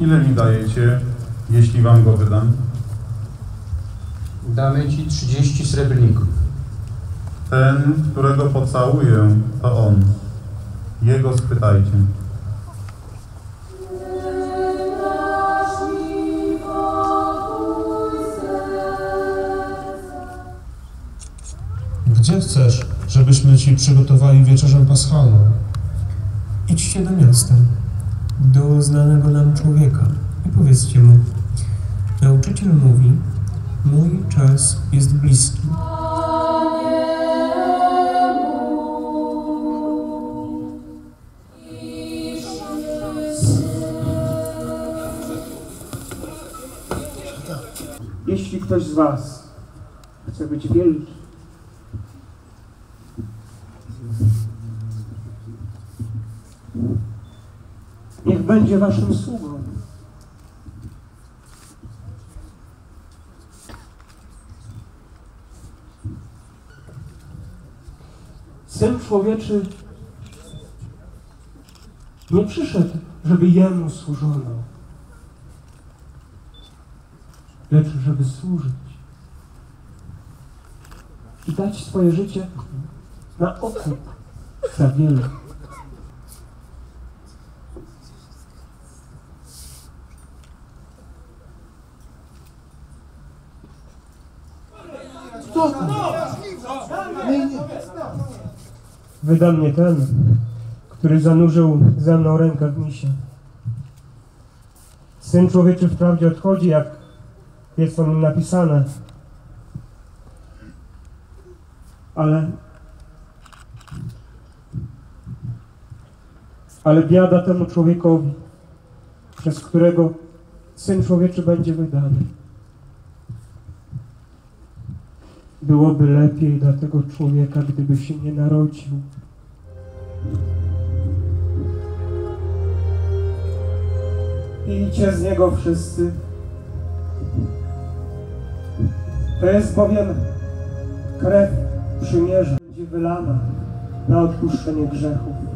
Ile mi dajecie, jeśli wam go wydam? Damy ci 30 srebrników. Ten, którego pocałuję, to on. Jego spytajcie. Gdzie chcesz, żebyśmy ci przygotowali wieczerzę paschalną? Idźcie do miasta, do znanego nam człowieka i powiedzcie mu, nauczyciel mówi, mój czas jest bliski. Jeśli ktoś z Was chce być wielki, będzie Waszym sługą. Syn człowieczy nie przyszedł, żeby Jemu służono, lecz żeby służyć i dać swoje życie na okup za wielu. Wyda mnie ten, który zanurzył ze mną rękę w misie. Syn człowieczy wprawdzie odchodzi, jak jest o nim napisane. Ale ale biada temu człowiekowi, przez którego Syn Człowieczy będzie wydany. Byłoby lepiej dla tego człowieka, gdyby się nie narodził. Pijcie z niego wszyscy. To jest bowiem krew przymierza, będzie wylana na odpuszczenie grzechów.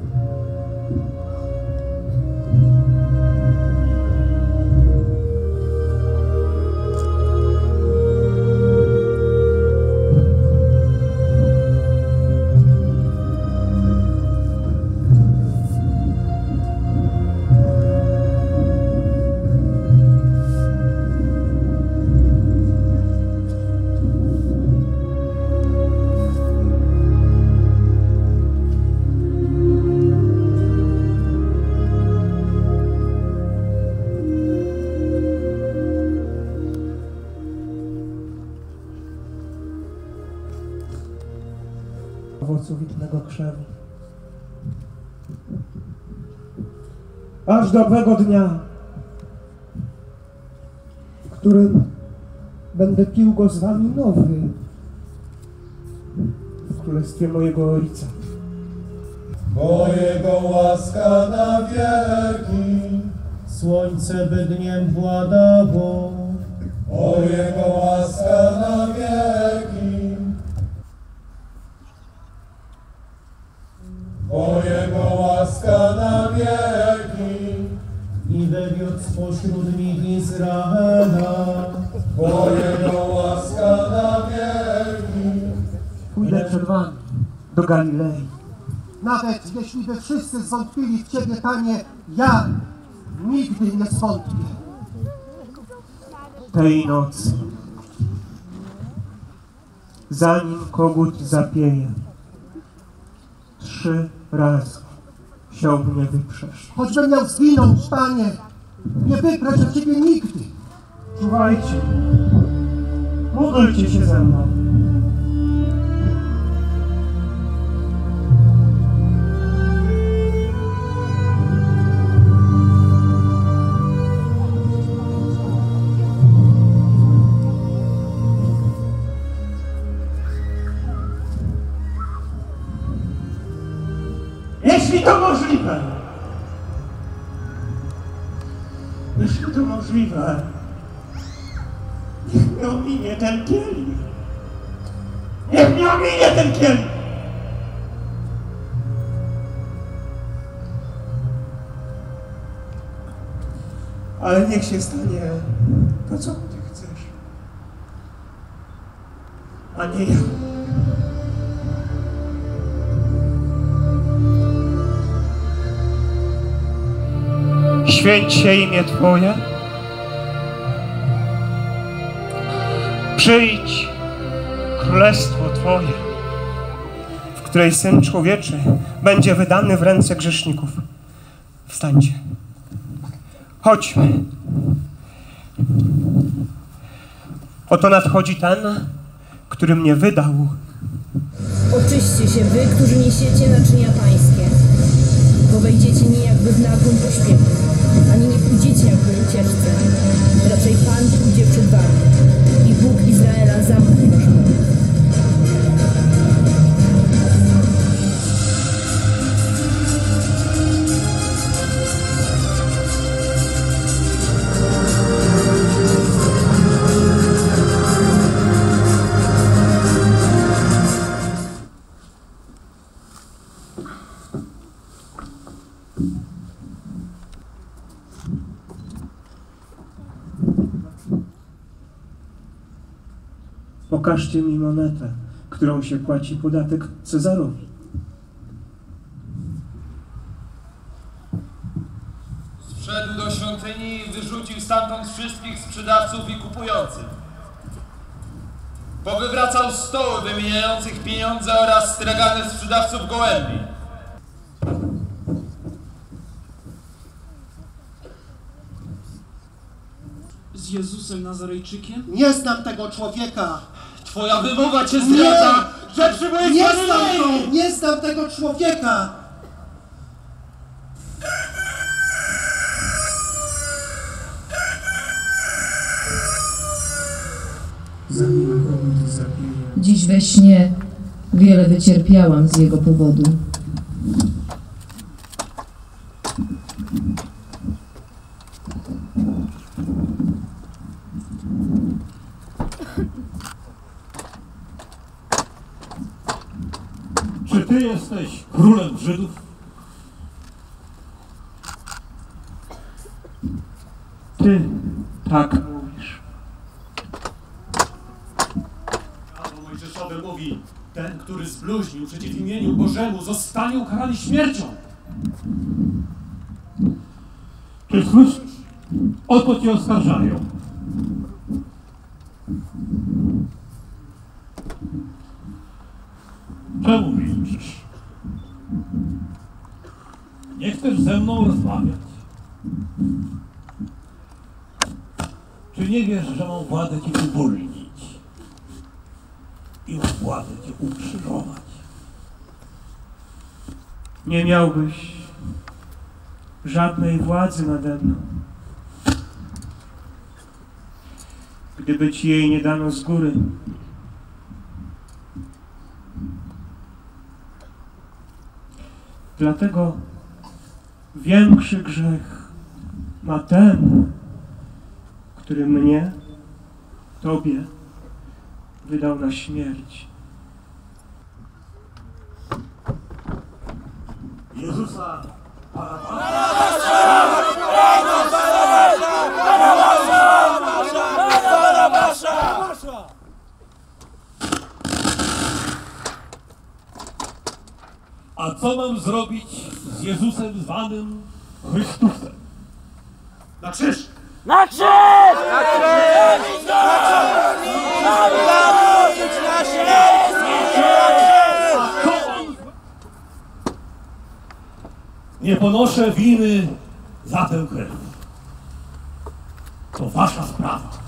Aż do owego dnia, w którym będę pił go z wami nowy w królestwie mojego Ojca. Bo Jego łaska na wieki, słońce by dniem władało. O Jego łaska na wieki, spośród nich Izraela. bo Jego łaska na wieki. Pójdę przed wami do Galilei. Nawet jeśli by wszyscy zwątpili w Ciebie, Panie, ja nigdy nie zwątpię. Tej nocy, zanim kogut zapieje, trzy razy się mnie wyprzesz. Choćbym miał zginąć, Panie, nie wyprę się Ciebie nigdy. Czuwajcie, módlcie się ze mną. Jeśli to możliwe, możliwe, niech mnie ominie ten kielich. Niech mnie ominie ten kielich. ale niech się stanie to, co Ty chcesz. A nie ja. Święć się imię Twoje. Przyjdź królestwo Twoje, w której Syn Człowieczy będzie wydany w ręce grzeszników. Wstańcie. Chodźmy. Oto nadchodzi ten, który mnie wydał. Oczyście się wy, którzy niesiecie naczynia pańskie, bo wejdziecie nie jakby w nagłym pośpiechu, ani nie pójdziecie jakby ucieczce. Raczej Pan pójdzie przed wami Pokażcie mi monetę, którą się płaci podatek Cezarowi. Wszedł do świątyni i wyrzucił stamtąd wszystkich sprzedawców i kupujących. Powywracał stoły wymieniających pieniądze oraz stragany sprzedawców gołębi. z Jezusem Nazarejczykiem? Nie znam tego człowieka! Twoja wymowa cię zdradza! Że przybyłeś Nie znam! Nie znam tego człowieka! Dziś we śnie wiele wycierpiałam z jego powodu. Czy ty jesteś królem Żydów? Ty tak mówisz. Prawo Mojżeszowe mówi, ten, który zbluźnił przeciw imieniu Bożemu, ukarany śmiercią. Czy słyszysz? O to cię oskarżają. Czemu milczysz? Nie chcesz ze mną rozmawiać? Czy nie wiesz, że mam władzę cię uwolnić? I władzę cię ukrzyżować? Nie miałbyś żadnej władzy nade mną. Gdyby ci jej nie dano z góry. Dlatego większy grzech ma ten, który mnie, tobie wydał na śmierć. Jezusa A co mam zrobić z Jezusem zwanym Chrystusem? Na krzyż! A Nie ponoszę winy za tę krew. To wasza sprawa.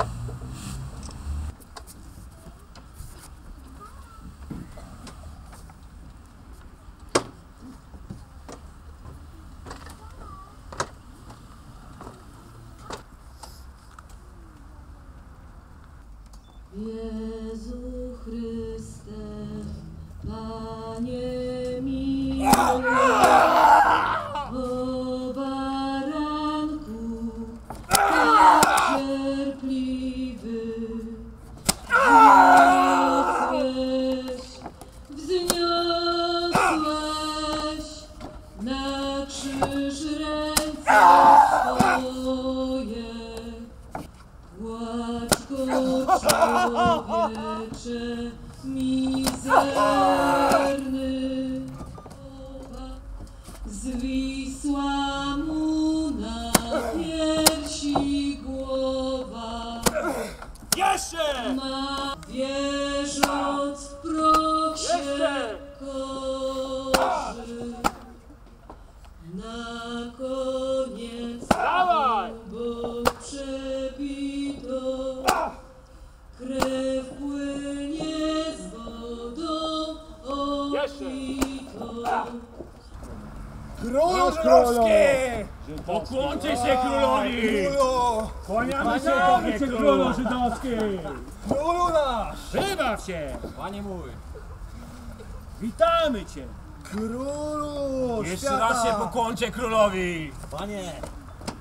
Cię! Królu Jeszcze świata! raz się pokłoncie królowi! Panie,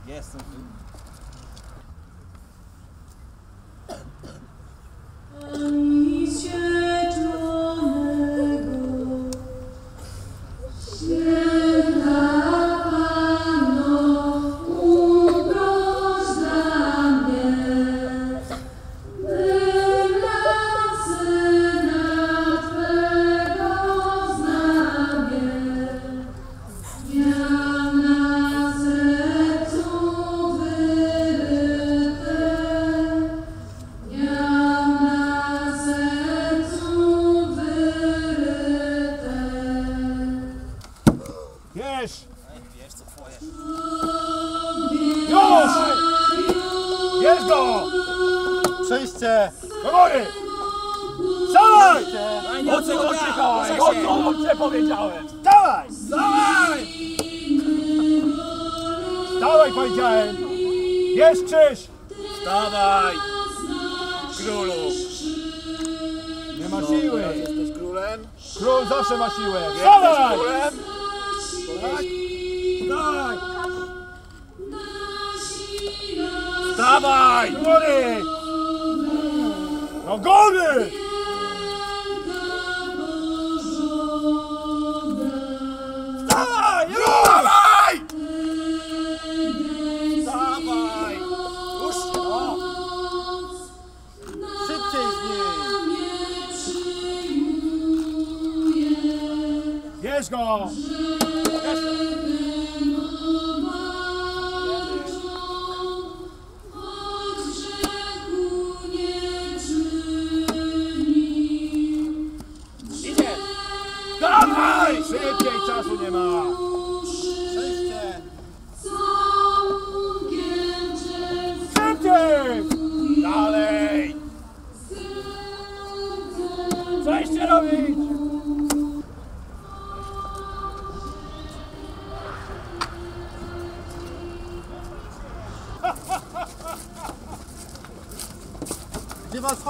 jestem tu. Do góry! Wstawaj! O co? Ruszaj O co on powiedziałem? Wstawaj! Wstawaj! Wstawaj powiedziałem! Bierz krzyż! Wstawaj! Królu! Nie ma siły! Jesteś królem? Król zawsze ma siłę! Wstawaj! królem? Wstawaj! Wstawaj! Do góry! Wstawaj! Wstawaj! Wstawaj! Już się! Szybciej z niej! Bierz go!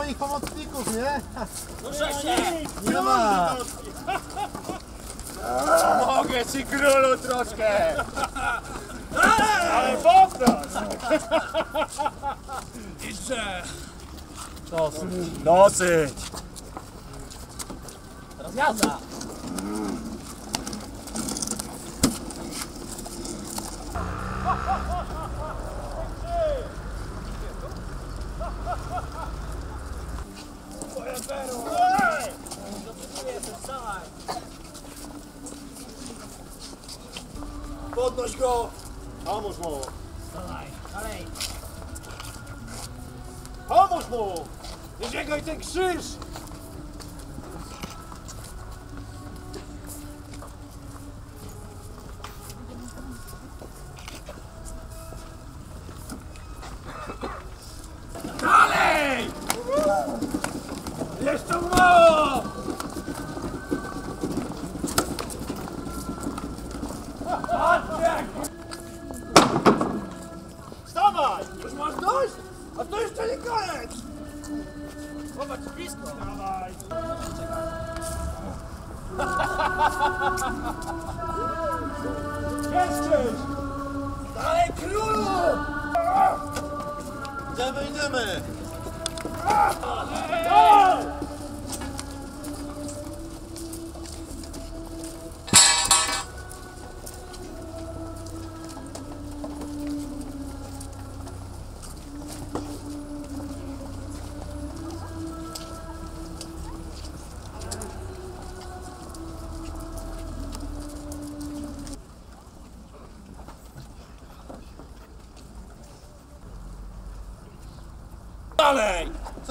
Swoich pomocników, nie? Ruszaj się! Nie ma! Mogę ci królu troszkę! Ale poproś! Jeszcze! Dosyć! Dosyć! Teraz jazda! Twoje perło! Ej! Podnoś go! Pomóż mu! Dalej, dalej! Pomóż mu! Nie biegaj ten krzyż!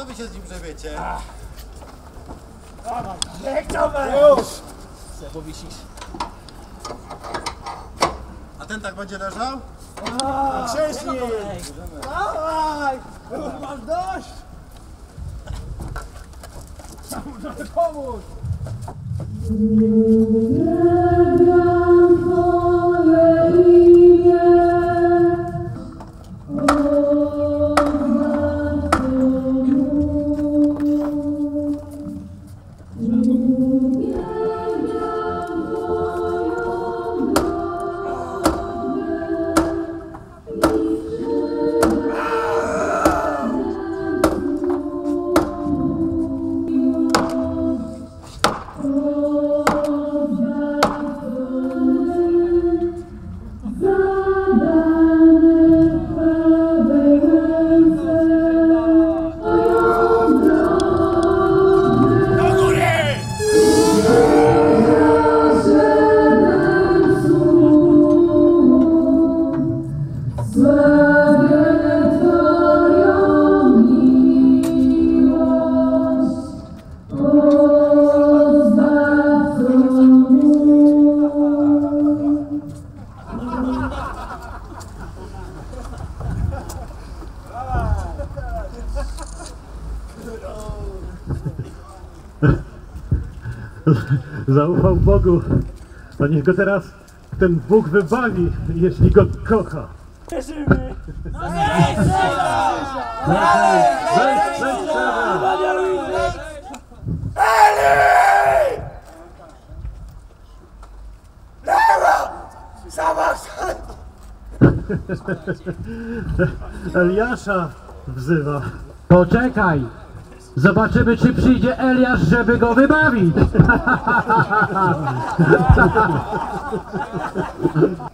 Co wy się z nim grzebiecie? Jak to Już! Se powisisz. A ten tak będzie leżał? Wcześniej! Dawaj! Już masz dość! Muszę pomóc! Zaufał Bogu, to niech go teraz ten Bóg wybawi, jeśli go kocha. Lewa! Zamachaj! Eliasza wzywa. Poczekaj! Zobaczymy, czy przyjdzie Eliasz, żeby go wybawić.